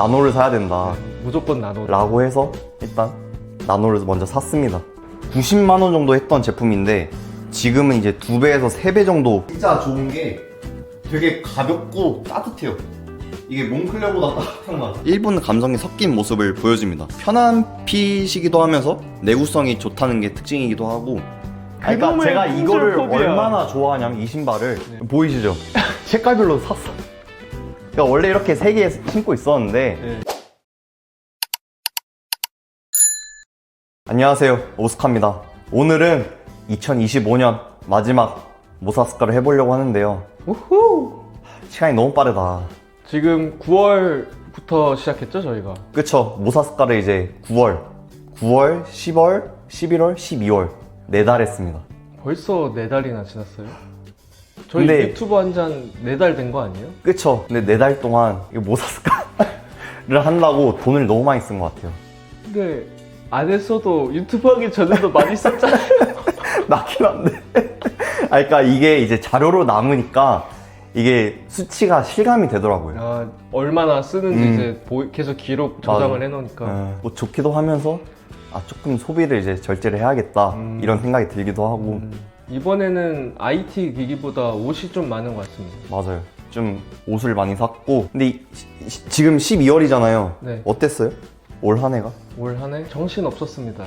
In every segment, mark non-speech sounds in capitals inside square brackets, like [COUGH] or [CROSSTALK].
나노를 사야 된다. 무조건 나노. 라고 해서 일단 나노를 먼저 샀습니다. 90만 원 정도 했던 제품인데 지금은 이제 두 배에서 세 배 정도. 진짜 좋은 게 되게 가볍고 따뜻해요. 이게 몽클레보다 따뜻한 것 같아요. 일본 감성이 섞인 모습을 보여줍니다. 편한 핏이기도 하면서 내구성이 좋다는 게 특징이기도 하고. 그러니까 그놈의 제가 이거를. 얼마나 좋아하냐면 이 신발을 보이시죠? [LAUGHS] 색깔별로 샀어 그러니까 원래 이렇게 세 개 신고 있었는데 네. 안녕하세요 오스카입니다 오늘은 2025년 마지막 모사스카를 해보려고 하는데요 우후. 시간이 너무 빠르다 지금 9월부터 시작했죠 저희가. 그쵸 모사스카를 이제 9월 9월 10월 11월 12월 네 달 했습니다 벌써 네 달이나 지났어요. 저희 근데- 유튜브 한 잔 네 달 된 거 아니에요? 그쵸 근데 네 달 동안 이 모사스카를 [LAUGHS] 한다고 돈을 너무 많이 쓴 것 같아요 근데 안 했어도 유튜브 하기 전에도 많이 썼잖아요. [LAUGHS] 나긴 한데 아 그러니까 이게 이제 자료로 남으니까 이게 수치가 실감이 되더라고요 아, 얼마나 쓰는지 음. 이제 보- 계속 기록 저장을 맞아. 해놓으니까. 어, 뭐 좋기도 하면서 아 조금 소비를 이제 절제를 해야겠다 음. 이런 생각이 들기도 하고 음, 이번에는 IT 기기보다 옷이 좀 많은 것 같습니다. 맞아요 좀 옷을 많이 샀고 근데 이- 시- 지금 12월이잖아요 네. 어땠어요? 올 한 해가? 올 한 해 정신 없었습니다.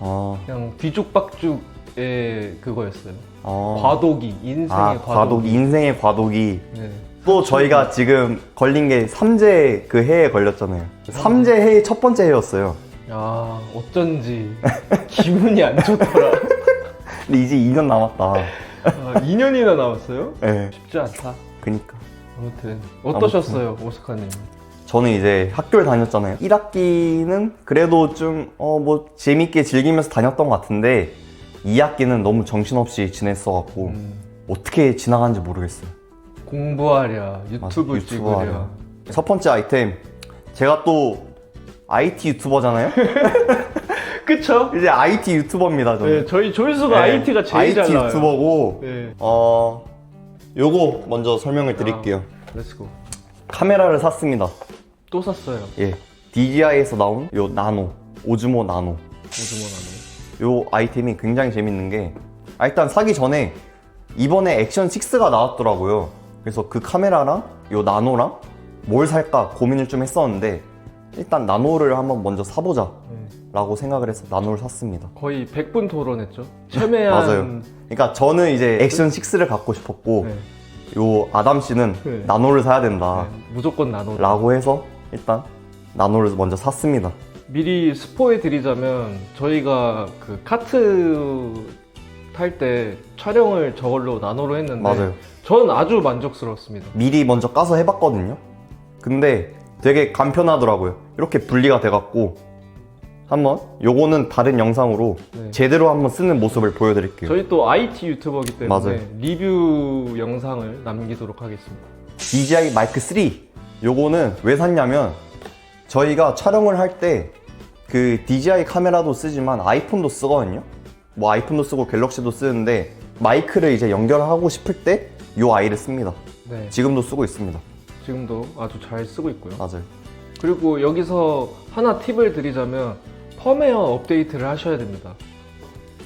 아, 그냥 뒤죽박죽의 그거였어요. 아, 과도기, 인생의 아 과도기. 과도기 인생의 과도기 네. 또 저희가 지금 걸린 게 삼재 그 해에 걸렸잖아요 삼재 해의 첫 번째 해였어요 아 어쩐지 기분이 안 좋더라. [LAUGHS] 근데 이제 2년 남았다 아, 2년이나 남았어요? 예 [LAUGHS] 쉽지 않다. 그니까 아무튼 어떠셨어요, 오스카님? 저는 이제 학교를 다녔잖아요. 1학기는 그래도 좀, 어, 뭐, 재밌게 즐기면서 다녔던 것 같은데, 2학기는 너무 정신없이 지냈어갖고, 음, 어떻게 지나간지 모르겠어요. 공부하랴, 유튜브 맞아, 찍으랴. 하랴. 첫 번째 아이템, 제가 또, IT 유튜버잖아요? [LAUGHS] 그쵸? 이제 IT 유튜버입니다, 저는. 네, 저희 조회수가 네, IT가 제일 잘 IT 나와요. 유튜버고, 네, 어, 요거 먼저 설명을 드릴게요. 렛츠고. 카메라를 샀습니다. 또 샀어요. 예. DJI에서 나온 요 나노, 오즈모 나노. 오즈모 요 아이템이 굉장히 재밌는 게 아, 일단 사기 전에 이번에 액션 6가 나왔더라고요. 그래서 그 카메라랑 요 나노랑 뭘 살까 고민을 좀 했었는데 일단 나노를 한번 먼저 사보자. 네. 라고 생각을 해서 나노를 샀습니다. 거의 100분 토론했죠. 첨예한. [LAUGHS] 맞아요. 그러니까 저는 이제 액션 6를 갖고 싶었고 네, 요 아담 씨는 네. 나노를 사야 된다 네, 무조건 나노. 라고 해서 일단 나노를 먼저 샀습니다. 미리 스포해 드리자면 저희가 그 카트 탈 때 촬영을 저걸로 나노로 했는데 맞아요. 저는 아주 만족스러웠습니다. 미리 먼저 까서 해봤거든요. 근데 되게 간편하더라고요. 이렇게 분리가 돼갖고 한번 요거는 다른 영상으로 네. 제대로 한번 쓰는 모습을 보여드릴게요. 저희 또 IT 유튜버기 때문에 맞아요. 리뷰 영상을 남기도록 하겠습니다. DJI 마이크 3 요거는 왜 샀냐면 저희가 촬영을 할 때 그 DJI 카메라도 쓰지만 아이폰도 쓰거든요. 뭐 아이폰도 쓰고 갤럭시도 쓰는데 마이크를 이제 연결하고 싶을 때 요 아이를 씁니다. 네, 지금도 쓰고 있습니다. 지금도 아주 잘 쓰고 있고요. 맞아요. 그리고 여기서 하나 팁을 드리자면 펌웨어 업데이트를 하셔야 됩니다.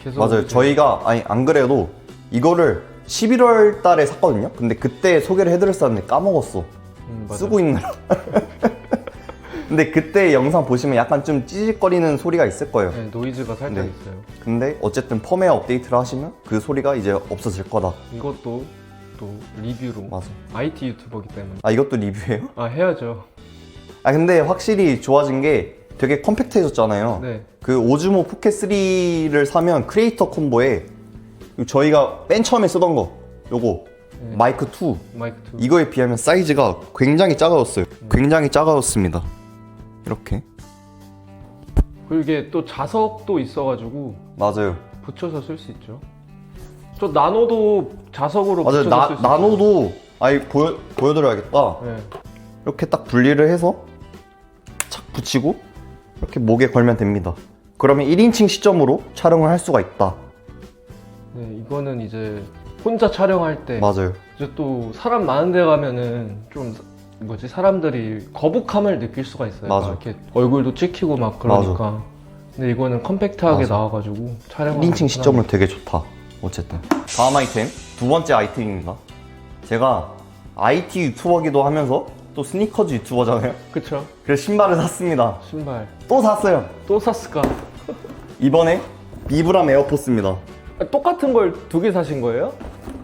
계속 맞아요. 저희가 아니 안 그래도 이거를 11월 달에 샀거든요. 근데 그때 소개를 해드렸었는데 까먹었어. 음, 맞아요. 쓰고 있느라. [LAUGHS] 근데 그때 영상 보시면 약간 좀 찌직거리는 소리가 있을 거예요. 네, 노이즈가 살짝 네. 있어요. 근데 어쨌든 펌웨어 업데이트를 하시면 그 소리가 이제 없어질 거다. 이것도 또 리뷰로 맞아. IT 유튜버기 때문에 아 이것도 리뷰예요? 아 해야죠. 아 근데 확실히 좋아진 게 되게 컴팩트해졌잖아요. 네. 그 오즈모 포켓 3를 사면 크리에이터 콤보에 저희가 맨 처음에 쓰던 거 요거 네. 마이크 2 마이크 2. 이거에 비하면 사이즈가 굉장히 작아졌어요. 굉장히 작아졌습니다. 이렇게. 그리고 이게 또 자석도 있어가지고 맞아요. 붙여서 쓸 수 있죠. 저 나노도 자석으로 맞아요. 붙여서 나, 쓸수 나노도 아니 보여 보여드려야겠다. 있어요. 네. 이렇게 딱 분리를 해서 착 붙이고 이렇게 목에 걸면 됩니다. 그러면 1인칭 시점으로 촬영을 할 수가 있다. 네, 이거는 이제 혼자 촬영할 때 맞아요. 이제 또 사람 많은 데 가면은 좀 뭐지 사람들이 거북함을 느낄 수가 있어요. 맞아. 막 이렇게 얼굴도 찍히고 막 그러니까. 근데 이거는 컴팩트하게 맞아. 나와가지고 촬영. 린칭 시점은 되게 좋다. 어쨌든. 다음 아이템. 두 번째 아이템입니다. 제가 IT 유튜버기도 하면서 또 스니커즈 유튜버잖아요. 그쵸? 그래서 신발을 샀습니다. 신발 또 샀어요. 또 샀을까? 이번에 비브람 에어포스입니다. 아, 똑같은 걸 두 개 사신 거예요?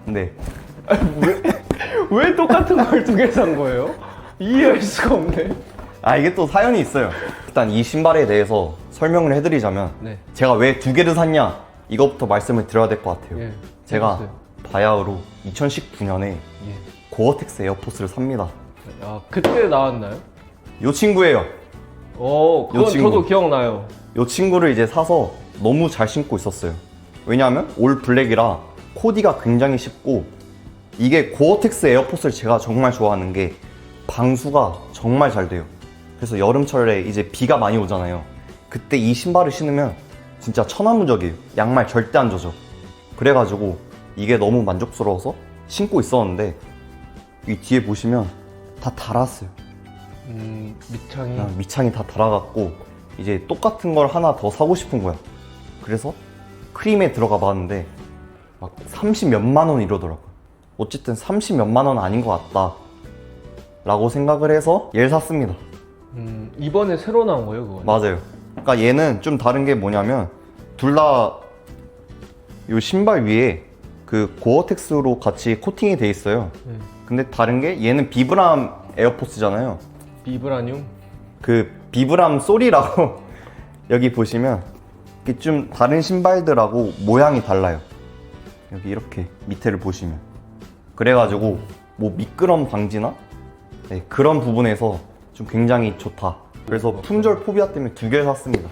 네. 왜 똑같은 걸 두 개 산 거예요? 이해할 수가 없네. 아 이게 또 사연이 있어요. 일단 이 신발에 대해서 설명을 해드리자면 네. 제가 왜 두 개를 샀냐 이것부터 말씀을 드려야 될 것 같아요. 예. 제가 해주세요. 바야흐로 2019년에 예. 고어텍스 에어포스를 삽니다. 아 그때 나왔나요? 이 친구예요. 어, 그건 요 친구. 저도 기억나요. 이 친구를 이제 사서 너무 잘 신고 있었어요. 왜냐하면 올 블랙이라 코디가 굉장히 쉽고 이게 고어텍스 에어포스를 제가 정말 좋아하는 게 방수가 정말 잘 돼요. 그래서 여름철에 이제 비가 많이 오잖아요. 그때 이 신발을 신으면 진짜 천하무적이에요. 양말 절대 안 젖어. 그래가지고 이게 너무 만족스러워서 신고 있었는데 이 뒤에 보시면 다 달았어요. 음, 밑창이. 그냥 밑창이 다 달아갖고 이제 똑같은 걸 하나 더 사고 싶은 거야. 그래서 크림에 들어가 봤는데 막 30 몇만 원 이러더라고요. 어쨌든 30 몇만 원 아닌 것 같다. 라고 생각을 해서 얘를 샀습니다. 음, 이번에 새로 나온 거예요, 그거? 맞아요. 그러니까 얘는 좀 다른 게 뭐냐면 둘 다 이 신발 위에 그 고어텍스로 같이 코팅이 돼 있어요. 네. 근데 다른 게 얘는 비브람 에어포스잖아요. 비브라늄. 그 비브람 소리라고 [LAUGHS] 여기 보시면 이게 좀 다른 신발들하고 모양이 달라요. 여기 이렇게 밑에를 보시면 그래가지고 뭐 미끄럼 방지나 네, 그런 부분에서 좀 굉장히 좋다. 그래서 품절 포비아 때문에 두 개를 샀습니다.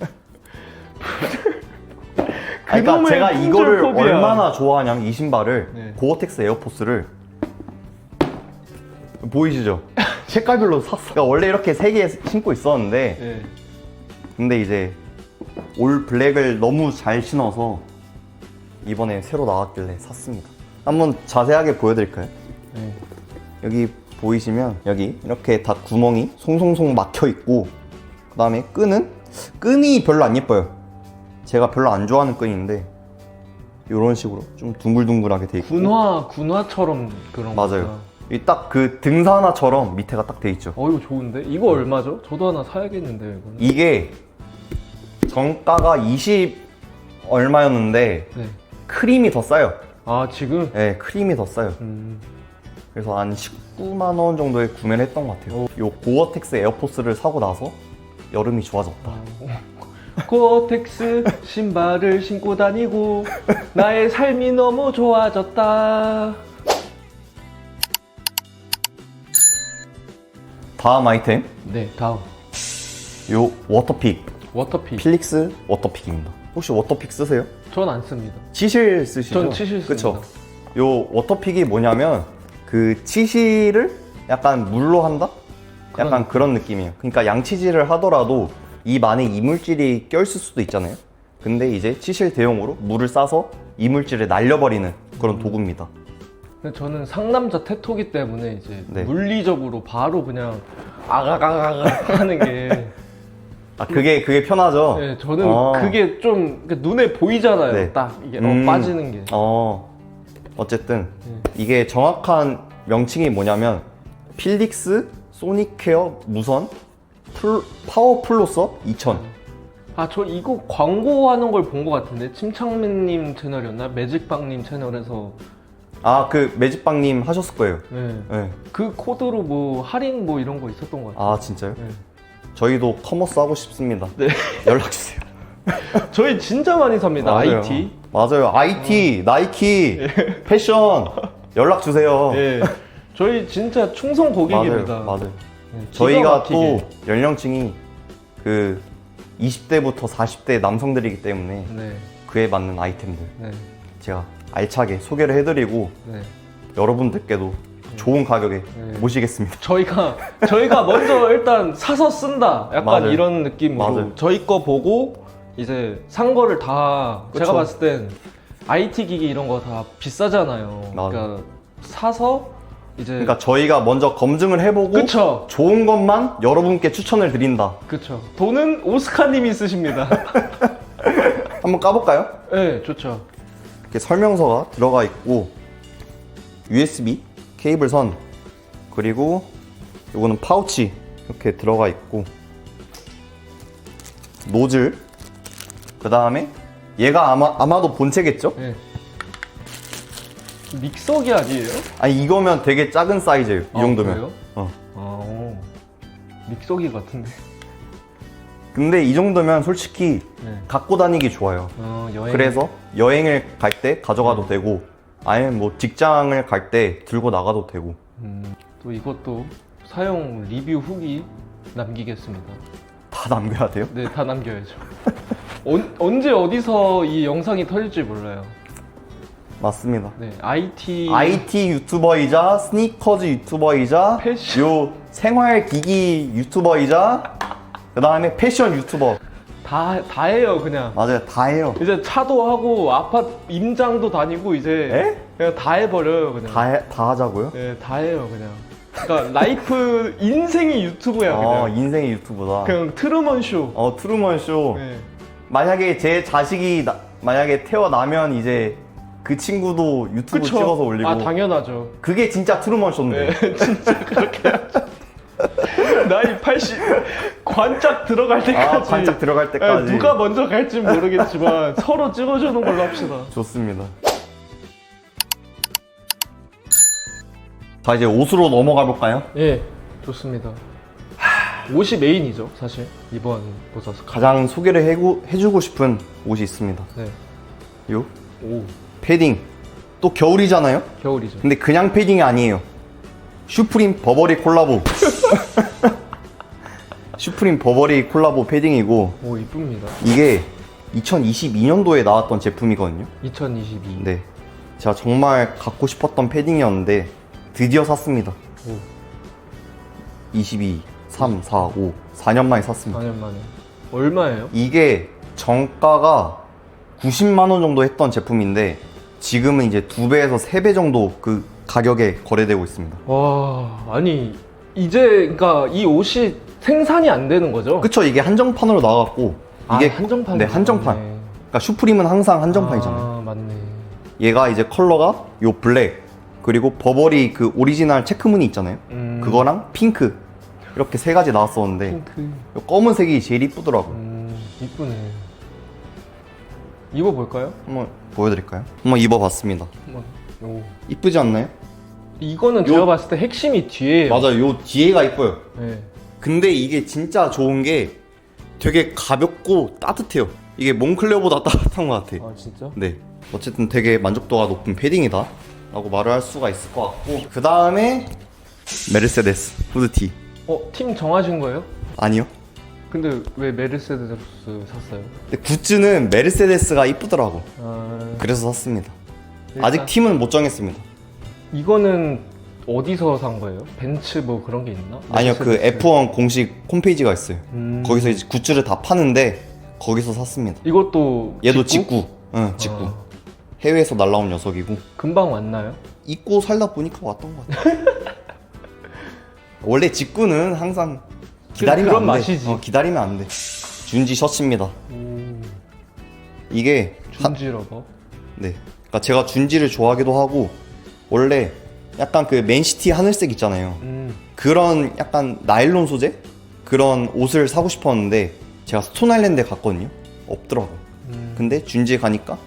[LAUGHS] 그러니까 제가 이거를 포비아. 얼마나 좋아하냐면 이 신발을 네. 고어텍스 에어포스를 보이시죠? [LAUGHS] 색깔별로 샀어. 그러니까 원래 이렇게 세 개 신고 있었는데 네. 근데 이제 올 블랙을 너무 잘 신어서 이번에 새로 나왔길래 샀습니다. 한번 자세하게 보여드릴까요? 네. 여기 보이시면 여기 이렇게 다 구멍이 송송송 막혀 있고 그 다음에 끈은 끈이 별로 안 예뻐요. 제가 별로 안 좋아하는 끈인데 이런 식으로 좀 둥글둥글하게 돼 있고 군화, 군화처럼 그런 거. 맞아요. 딱 그 등산화처럼 밑에가 딱 돼 있죠. 어, 이거 좋은데? 이거 얼마죠? 저도 하나 사야겠는데요, 이거는. 이게 정가가 20 얼마였는데 네. 크림이 더 싸요. 아, 지금? 네, 크림이 더 싸요. 음, 그래서 한 19만 원 정도에 구매를 했던 것 같아요. 요 고어텍스 에어포스를 사고 나서 여름이 좋아졌다. 고어텍스 신발을 신고 다니고 나의 삶이 너무 좋아졌다. 다음 아이템, 네, 다음. 요 워터픽, 워터픽. 필릭스 워터픽입니다. 혹시 워터픽 쓰세요? 전 안 씁니다. 치실 쓰시죠? 전 치실 씁니다. 그쵸? 요 워터픽이 뭐냐면 그 치실을 약간 물로 한다? 약간 그런 느낌이에요. 그러니까 양치질을 하더라도 입 안에 이물질이 껴있을 수도 있잖아요. 근데 이제 치실 대용으로 물을 싸서 이물질을 날려버리는 그런 도구입니다. 근데 저는 상남자 테토기 때문에 이제 네. 물리적으로 바로 그냥 아가가가가 [LAUGHS] 하는 게 아 그게 그게 편하죠? 네, 저는 어. 그게 좀 그러니까 눈에 보이잖아요. 네. 딱 이게 어, 음. 빠지는 게. 어 어쨌든 네. 이게 정확한 명칭이 뭐냐면 필릭스 소닉케어 무선 풀, 파워 플로서 2000 아, 저 이거 광고하는 걸 본 것 같은데 침착맨님 채널이었나? 매직빵님 채널에서 아 그 매직빵님 하셨을 거예요 네. 네. 그 코드로 뭐 할인 뭐 이런 거 있었던 것 같아요. 아 진짜요? 네. 저희도 커머스 하고 싶습니다 네. [LAUGHS] 연락 주세요 [LAUGHS] 저희 진짜 많이 삽니다. 맞아요. IT. 맞아요 IT 나이키 패션 연락 주세요 예. 저희 진짜 충성 고객입니다. 맞아요 맞아요 네, 저희가 막히게. 또 연령층이 그 20대부터 40대 남성들이기 때문에 네. 그에 맞는 아이템들 네. 제가 알차게 소개를 해드리고 네. 여러분들께도 좋은 가격에 네. 모시겠습니다. 저희가 저희가 먼저 일단 사서 쓴다. 약간 맞아요. 이런 느낌으로 맞아요. 저희 거 보고 이제 산 거를 다 그쵸. 제가 봤을 땐 IT 기기 이런 거 다 비싸잖아요. 맞아요. 그러니까 사서 이제 그러니까 저희가 먼저 검증을 해보고 그쵸 좋은 것만 여러분께 추천을 드린다. 그쵸 돈은 오스카님이 쓰십니다. [LAUGHS] 한번 까볼까요? 네 좋죠. 이렇게 설명서가 들어가 있고 USB 케이블 선 그리고 요거는 파우치 이렇게 들어가 있고 노즐 그 다음에 얘가 아마 아마도 본체겠죠? 네. 믹서기 아니에요? 아니 이거면 되게 작은 사이즈예요. 이 아, 정도면. 그래요? 어. 아 오. 믹서기 같은데. 근데 이 정도면 솔직히 네. 갖고 다니기 좋아요. 어, 여행. 그래서 여행을 갈 때 가져가도 되고 아니면 뭐 직장을 갈 때 들고 나가도 되고 음, 또 이것도 사용 리뷰 후기 남기겠습니다. 다 남겨야 돼요. 네, 다 남겨야죠. [LAUGHS] 언, 언제 어디서 이 영상이 터질지 몰라요. 맞습니다. 네, IT IT 유튜버이자 스니커즈 유튜버이자 패션. 요 생활 기기 유튜버이자 그 다음에 패션 유튜버 다, 다 해요, 그냥. 맞아요 다 해요 이제 차도 하고 아파트 임장도 다니고 이제 에? 그냥 다 해버려요, 그냥. 다, 해- 다 하자고요? 네, 다 해요, 그냥. 그러니까 라이프 [LAUGHS] 인생이 유튜브야, 어 그냥. 인생의 유튜브다 그냥 트루먼 쇼. 어 트루먼 쇼 네. 만약에 제 자식이 나- 만약에 태어나면 이제 그 친구도 유튜브 그쵸? 찍어서 올리고 아, 당연하죠. 그게 진짜 트루먼 쇼인데 네, [LAUGHS] 진짜 그렇게 해야죠. 나이 80 관짝 들어갈 때까지 아 반짝 들어갈 네, 때까지 누가 먼저 갈지 모르겠지만 [LAUGHS] 서로 찍어주는 걸로 합시다. 좋습니다 자 이제 옷으로 넘어가 볼까요? 예, 좋습니다. 옷이 메인이죠, 사실 이번 보자스. 가장 소개를 해고, 해주고 싶은 옷이 있습니다 네, 요 오 패딩 또 겨울이잖아요? 겨울이죠. 근데 그냥 패딩이 아니에요 슈프림 버버리 콜라보 [LAUGHS] 슈프림 버버리 콜라보 패딩이고 오 이쁩니다. 이게 2022년도에 나왔던 제품이거든요 2022. 네 제가 정말 갖고 싶었던 패딩이었는데 드디어 샀습니다 오 22, 3, 4, 5 4년 만에 샀습니다 4년 만에. 얼마예요? 이게 정가가 90만 원 정도 했던 제품인데 지금은 이제 두 배에서 세 배 정도 그 가격에 거래되고 있습니다. 와 아니 이제 그러니까 이 옷이 생산이 안 되는 거죠? 그쵸 이게 한정판으로 나왔고 아, 이게 한정판. 네 한정판. 그러니까 슈프림은 항상 한정판이잖아요. 아 맞네. 얘가 이제 컬러가 요 블랙 그리고 버버리 그 오리지널 체크무늬 있잖아요. 음, 그거랑 핑크 이렇게 세 가지 나왔었는데 핑크. 요 검은색이 제일 이쁘더라고요. 음 이쁘네. 입어 볼까요? 한번 보여드릴까요? 한번 입어봤습니다. 한번. 오. 이쁘지 않나요? 이거는 제가 봤을 때 핵심이 뒤에요. 맞아요. 요 뒤에가 이뻐요. 네. 근데 이게 진짜 좋은 게 되게 가볍고 따뜻해요. 이게 몽클레어보다 따뜻한 것 같아. 아 진짜? 네. 어쨌든 되게 만족도가 높은 패딩이다. 라고 말을 할 수가 있을 것 같고. 그 다음에 메르세데스 후드티. 어 팀 정하신 거예요? 아니요. 근데 왜 메르세데스 샀어요? 근데 굿즈는 메르세데스가 이쁘더라고. 아 그래서 샀습니다. 일단 아직 팀은 못 정했습니다. 이거는 어디서 산 거예요? 벤츠 뭐 그런 게 있나? 아니요, 그 메르세데스. F1 공식 홈페이지가 있어요. 음. 거기서 이제 굿즈를 다 파는데 거기서 샀습니다. 이것도 얘도 직구. 응, 직구. 아, 해외에서 날라온 녀석이고. 금방 왔나요? 입고 살다 보니까 왔던 것 같아. [LAUGHS] 원래 직구는 항상 기다리면 그런 안 돼. 맛이지. 어, 기다리면 안 돼. 준지 셔츠입니다. 오 이게 하- 준지 러버. 네. 그러니까 제가 준지를 좋아하기도 하고 원래 약간 그 맨시티 하늘색 있잖아요. 음. 그런 약간 나일론 소재 그런 옷을 사고 싶었는데 제가 스톤 아일랜드에 갔거든요. 없더라고. 음. 근데 준지에 가니까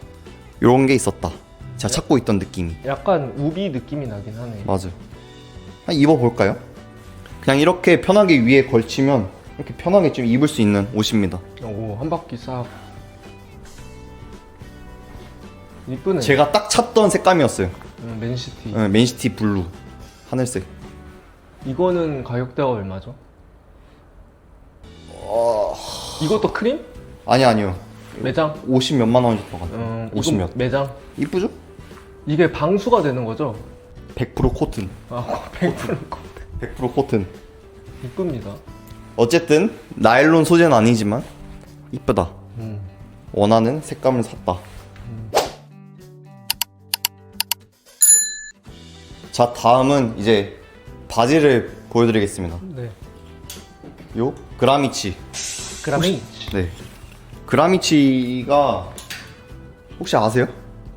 이런 게 있었다. 제가 찾고 있던 느낌이. 약간 우비 느낌이 나긴 하네. 맞아요. 입어볼까요? 그냥 이렇게 편하게 위에 걸치면 이렇게 편하게 좀 입을 수 있는 옷입니다. 오 한 바퀴 싹. 이쁘네. 제가 딱 찾던 색감이었어요. 음, 맨시티. 어, 맨시티 블루 하늘색. 이거는 가격대가 얼마죠? 어. 이것도 크림? 아니 아니요. 매장? 50 몇만 원 정도 같아요. 음, 50 이건 몇. 매장. 이쁘죠? 이게 방수가 되는 거죠? 100% 코튼. 아, [LAUGHS] 100% 100% 코튼. 이쁩니다. 어쨌든 나일론 소재는 아니지만 이쁘다. 음. 원하는 색감을 샀다. 자 다음은 이제 바지를 보여드리겠습니다. 네. 요 그라미치. 그라미. 네. 그라미치가 혹시 아세요?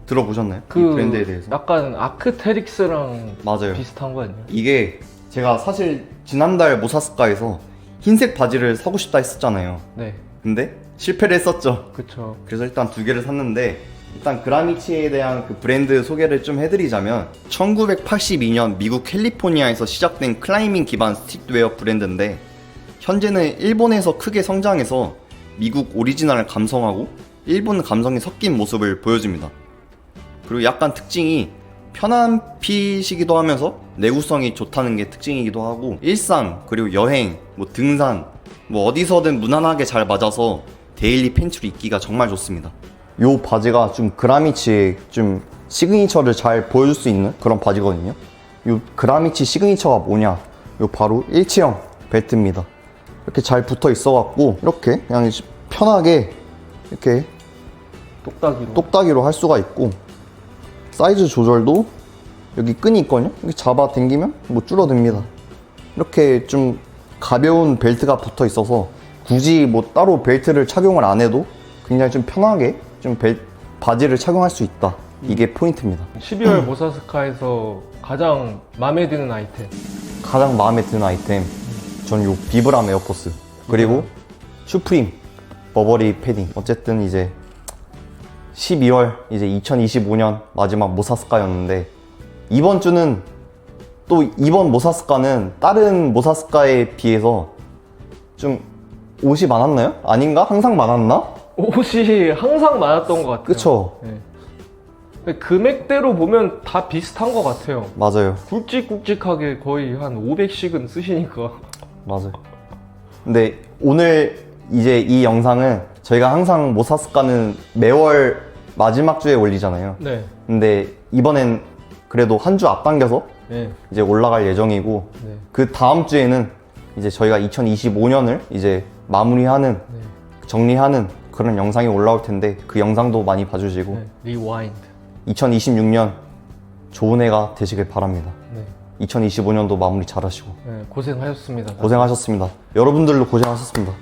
들어보셨나요? 그 이 브랜드에 대해서? 약간 아크테릭스랑 맞아요. 비슷한 거 아니에요? 이게 제가 사실 지난달 모사스카에서 흰색 바지를 사고 싶다 했었잖아요. 네. 근데 실패를 했었죠. 그쵸. 그래서 일단 두 개를 샀는데 일단 그라미치에 대한 그 브랜드 소개를 좀 해드리자면 1982년 미국 캘리포니아에서 시작된 클라이밍 기반 스틱웨어 브랜드인데 현재는 일본에서 크게 성장해서 미국 오리지널을 감성하고 일본 감성이 섞인 모습을 보여줍니다. 그리고 약간 특징이 편한 핏이기도 하면서 내구성이 좋다는 게 특징이기도 하고 일상 그리고 여행 뭐 등산 뭐 어디서든 무난하게 잘 맞아서 데일리 팬츠로 입기가 정말 좋습니다. 요 바지가 좀 그라미치의 좀 시그니처를 잘 보여줄 수 있는 그런 바지거든요. 요 그라미치 시그니처가 뭐냐? 요 바로 일체형 벨트입니다. 이렇게 잘 붙어 있어갖고 이렇게 그냥 편하게 이렇게 똑딱이로. 똑딱이로 할 수가 있고 사이즈 조절도 여기 끈이 있거든요. 이렇게 잡아 당기면 뭐 줄어듭니다. 이렇게 좀 가벼운 벨트가 붙어 있어서 굳이 뭐 따로 벨트를 착용을 안 해도 굉장히 좀 편하게 좀 벨, 바지를 착용할 수 있다. 이게 포인트입니다. 12월 모사스카에서 가장 마음에 드는 아이템. 가장 마음에 드는 아이템. 전 요 비브람 에어포스. 그리고 슈프림 버버리 패딩. 어쨌든 이제 12월 이제 2025년 마지막 모사스카였는데 이번 주는 또 이번 모사스카는 다른 모사스카에 비해서 좀 옷이 많았나요? 아닌가? 항상 많았나? 옷이 항상 많았던 것 같아요. 그쵸 네. 근데 금액대로 보면 다 비슷한 것 같아요. 맞아요 굵직굵직하게 거의 한 500씩은 쓰시니까. 맞아요. 근데 오늘 이제 이 영상은 저희가 항상 모사스카는 매월 마지막 주에 올리잖아요. 네. 근데 이번엔 그래도 한 주 앞당겨서 네. 이제 올라갈 예정이고 네. 그 다음 주에는 이제 저희가 2025년을 이제 마무리하는 네. 정리하는 그런 영상이 올라올 텐데 그 영상도 많이 봐주시고 네. 리와인드. 2026년 좋은 해가 되시길 바랍니다. 네. 2025년도 마무리 잘하시고 네. 고생하셨습니다. 고생하셨습니다. 여러분들도 고생하셨습니다.